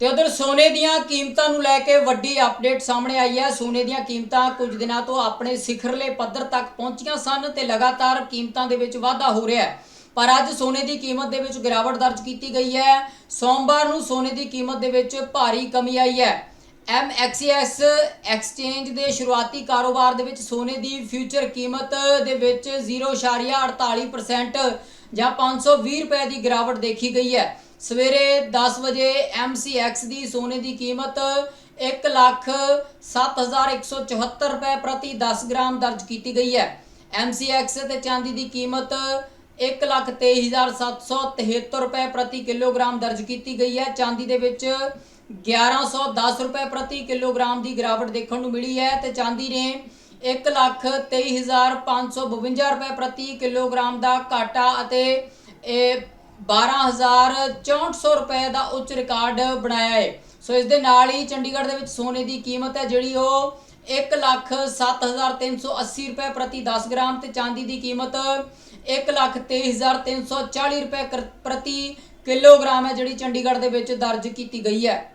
ਤੇ ਉਧਰ ਸੋਨੇ ਦੀਆਂ ਕੀਮਤਾਂ ਨੂੰ ਲੈ ਕੇ ਵੱਡੀ ਅਪਡੇਟ ਸਾਹਮਣੇ ਆਈ ਹੈ। ਸੋਨੇ ਦੀਆਂ ਕੀਮਤਾਂ ਕੁਝ ਦਿਨਾਂ ਤੋਂ ਆਪਣੇ ਸਿਖਰਲੇ ਪੱਧਰ ਤੱਕ ਪਹੁੰਚੀਆਂ ਸਨ ਤੇ ਲਗਾਤਾਰ ਕੀਮਤਾਂ ਦੇ ਵਿੱਚ ਵਾਧਾ ਹੋ ਰਿਹਾ ਹੈ। ਪਰ ਅੱਜ ਸੋਨੇ ਦੀ ਕੀਮਤ ਦੇ ਵਿੱਚ ਗਿਰਾਵਟ ਦਰਜ ਕੀਤੀ ਗਈ ਹੈ। ਸੋਮਵਾਰ ਨੂੰ ਸੋਨੇ ਦੀ ਕੀਮਤ ਦੇ ਵਿੱਚ ਭਾਰੀ ਕਮੀ ਆਈ ਹੈ। MXS ਐਕਸਚੇਂਜ ਦੇ ਸ਼ੁਰੂਆਤੀ ਕਾਰੋਬਾਰ ਦੇ ਵਿੱਚ ਸੋਨੇ ਦੀ ਫਿਊਚਰ ਕੀਮਤ ਦੇ ਵਿੱਚ 0.48% ਜਾਂ 520 ਰੁਪਏ ਦੀ ਗਿਰਾਵਟ ਦੇਖੀ ਗਈ ਹੈ। ਸਵੇਰੇ 10 ਵਜੇ MCX ਦੀ ਸੋਨੇ ਦੀ ਕੀਮਤ 1 ਲੱਖ 7174 ਰੁਪਏ ਪ੍ਰਤੀ 10 ਗ੍ਰਾਮ ਦਰਜ ਕੀਤੀ ਗਈ ਹੈ। MCX ਤੇ ਚਾਂਦੀ ਦੀ ਕੀਮਤ 1 ਲੱਖ 23773 ਰੁਪਏ ਪ੍ਰਤੀ ਕਿਲੋਗ੍ਰਾਮ ਦਰਜ ਕੀਤੀ ਗਈ ਹੈ। ਚਾਂਦੀ ਦੇ ਵਿੱਚ 1110 ਰੁਪਏ ਪ੍ਰਤੀ ਕਿਲੋਗ੍ਰਾਮ ਦੀ ਗਿਰਾਵਟ ਦੇਖਣ ਨੂੰ ਮਿਲੀ ਹੈ ਤੇ ਚਾਂਦੀ ਨੇ 1 ਲੱਖ 23552 ਰੁਪਏ ਪ੍ਰਤੀ ਕਿਲੋਗ੍ਰਾਮ ਦਾ ਘਾਟਾ ਅਤੇ ਇਹ 12464 ਰੁਪਏ ਦਾ ਉੱਚ ਰਿਕਾਰਡ ਬਣਾਇਆ ਹੈ ਸੋ ਇਸ ਦੇ ਨਾਲ ਹੀ ਚੰਡੀਗੜ੍ਹ ਦੇ ਵਿੱਚ ਸੋਨੇ ਦੀ ਕੀਮਤ ਹੈ, ਜਿਹੜੀ ਉਹ 1 ਲੱਖ 7380 ਰੁਪਏ ਪ੍ਰਤੀ 10 ਗ੍ਰਾਮ ਤੇ ਚਾਂਦੀ ਦੀ ਕੀਮਤ 1 ਲੱਖ 23340 ਰੁਪਏ ਕਰ- ਪ੍ਰਤੀ ਕਿਲੋਗ੍ਰਾਮ ਹੈ, ਜਿਹੜੀ ਚੰਡੀਗੜ੍ਹ ਦੇ ਵਿੱਚ ਦਰਜ ਕੀਤੀ ਗਈ ਹੈ।